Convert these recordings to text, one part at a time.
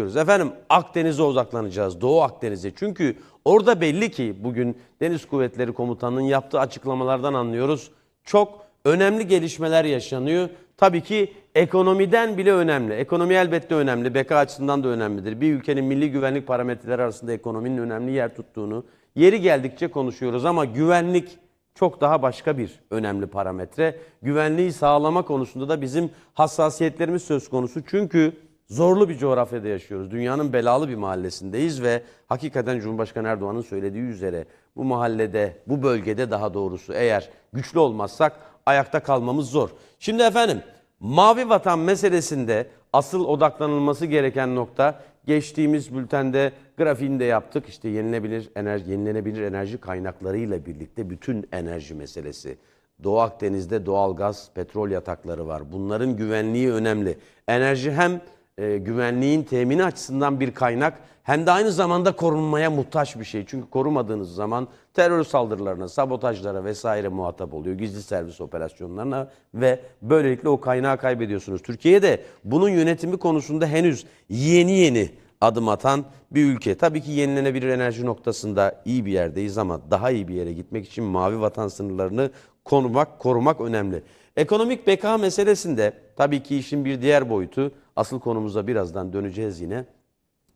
diyoruz. Efendim Akdeniz'e odaklanacağız. Doğu Akdeniz'e. Çünkü orada belli ki bugün Deniz Kuvvetleri Komutanı'nın yaptığı açıklamalardan anlıyoruz. Çok önemli gelişmeler yaşanıyor. Tabii ki ekonomiden bile önemli. Ekonomi elbette önemli. Beka açısından da önemlidir. Bir ülkenin milli güvenlik parametreleri arasında ekonominin önemli yer tuttuğunu yeri geldikçe konuşuyoruz ama güvenlik çok daha başka bir önemli parametre. Güvenliği sağlama konusunda da bizim hassasiyetlerimiz söz konusu. Çünkü zorlu bir coğrafyada yaşıyoruz. Dünyanın belalı bir mahallesindeyiz ve hakikaten Cumhurbaşkanı Erdoğan'ın söylediği üzere bu mahallede, bu bölgede daha doğrusu eğer güçlü olmazsak ayakta kalmamız zor. Şimdi efendim mavi vatan meselesinde asıl odaklanılması gereken nokta geçtiğimiz bültende grafiğini de yaptık. İşte yenilebilir enerji, yenilenebilir enerji kaynaklarıyla birlikte bütün enerji meselesi. Doğu Akdeniz'de doğal gaz, petrol yatakları var. Bunların güvenliği önemli. Enerji hem e, güvenliğin temini açısından bir kaynak hem de aynı zamanda korunmaya muhtaç bir şey. Çünkü korumadığınız zaman terör saldırılarına, sabotajlara vesaire muhatap oluyor. Gizli servis operasyonlarına ve böylelikle o kaynağı kaybediyorsunuz. Türkiye'de bunun yönetimi konusunda henüz yeni yeni adım atan bir ülke. Tabii ki yenilenebilir enerji noktasında iyi bir yerdeyiz ama daha iyi bir yere gitmek için mavi vatan sınırlarını korumak, korumak önemli. Ekonomik beka meselesinde tabii ki işin bir diğer boyutu, asıl konumuza birazdan döneceğiz yine.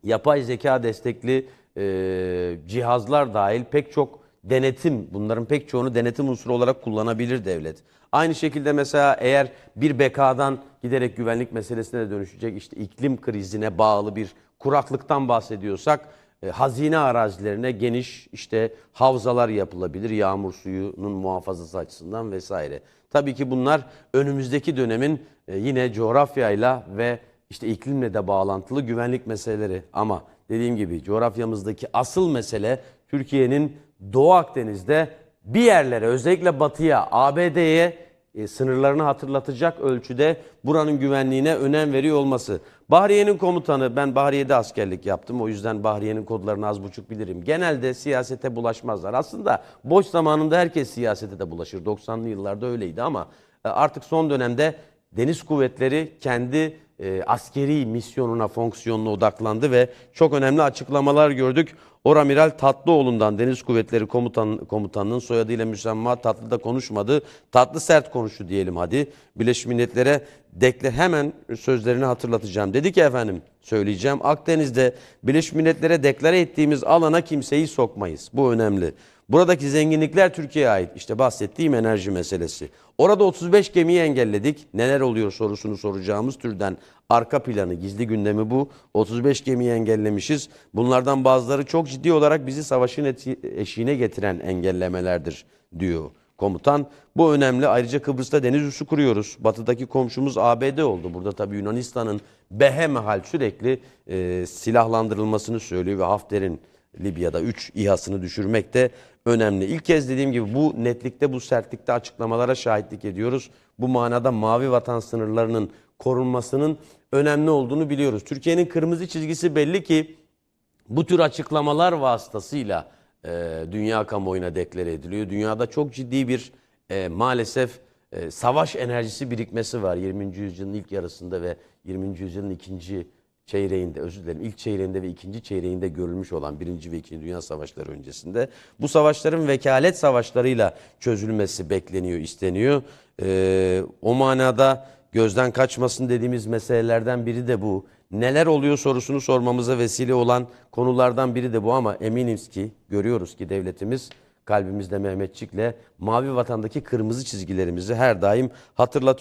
Yapay zeka destekli e, cihazlar dahil pek çok denetim, bunların pek çoğunu denetim unsuru olarak kullanabilir devlet. Aynı şekilde mesela eğer bir bekadan giderek güvenlik meselesine de dönüşecek işte iklim krizine bağlı bir kuraklıktan bahsediyorsak e, hazine arazilerine geniş işte havzalar yapılabilir yağmur suyunun muhafazası açısından vesaire. Tabii ki bunlar önümüzdeki dönemin e, yine coğrafyayla ve işte iklimle de bağlantılı güvenlik meseleleri ama dediğim gibi coğrafyamızdaki asıl mesele Türkiye'nin Doğu Akdeniz'de bir yerlere özellikle batıya ABD'ye e, sınırlarını hatırlatacak ölçüde buranın güvenliğine önem veriyor olması. Bahriye'nin komutanı ben Bahriye'de askerlik yaptım o yüzden Bahriye'nin kodlarını az buçuk bilirim. Genelde siyasete bulaşmazlar. Aslında boş zamanında herkes siyasete de bulaşır. 90'lı yıllarda öyleydi ama e, artık son dönemde Deniz Kuvvetleri kendi e, askeri misyonuna, fonksiyonuna odaklandı ve çok önemli açıklamalar gördük. Oramiral Tatlıoğlu'ndan Deniz Kuvvetleri Komutan, Komutanı'nın soyadıyla müsemma tatlı da konuşmadı. Tatlı sert konuştu diyelim hadi. Birleşmiş Milletler'e dekle hemen sözlerini hatırlatacağım. Dedi ki efendim söyleyeceğim Akdeniz'de Birleşmiş Milletler'e deklare ettiğimiz alana kimseyi sokmayız. Bu önemli. Buradaki zenginlikler Türkiye'ye ait. İşte bahsettiğim enerji meselesi. Orada 35 gemiyi engelledik. Neler oluyor sorusunu soracağımız türden arka planı, gizli gündemi bu. 35 gemiyi engellemişiz. Bunlardan bazıları çok ciddi olarak bizi savaşın eşiğine getiren engellemelerdir diyor komutan. Bu önemli. Ayrıca Kıbrıs'ta deniz üssü kuruyoruz. Batıdaki komşumuz ABD oldu. Burada tabii Yunanistan'ın behemehal sürekli e, silahlandırılmasını söylüyor ve Hafter'in Libya'da 3 İHA'sını düşürmek de önemli. İlk kez dediğim gibi bu netlikte, bu sertlikte açıklamalara şahitlik ediyoruz. Bu manada mavi vatan sınırlarının korunmasının önemli olduğunu biliyoruz. Türkiye'nin kırmızı çizgisi belli ki bu tür açıklamalar vasıtasıyla e, dünya kamuoyuna deklare ediliyor. Dünyada çok ciddi bir e, maalesef e, savaş enerjisi birikmesi var 20. yüzyılın ilk yarısında ve 20. yüzyılın ikinci çeyreğinde, özür dilerim ilk çeyreğinde ve ikinci çeyreğinde görülmüş olan birinci ve ikinci dünya savaşları öncesinde bu savaşların vekalet savaşlarıyla çözülmesi bekleniyor, isteniyor. E, o manada gözden kaçmasın dediğimiz meselelerden biri de bu. Neler oluyor sorusunu sormamıza vesile olan konulardan biri de bu ama eminiz ki görüyoruz ki devletimiz kalbimizde Mehmetçik'le mavi vatandaki kırmızı çizgilerimizi her daim hatırlatıyor.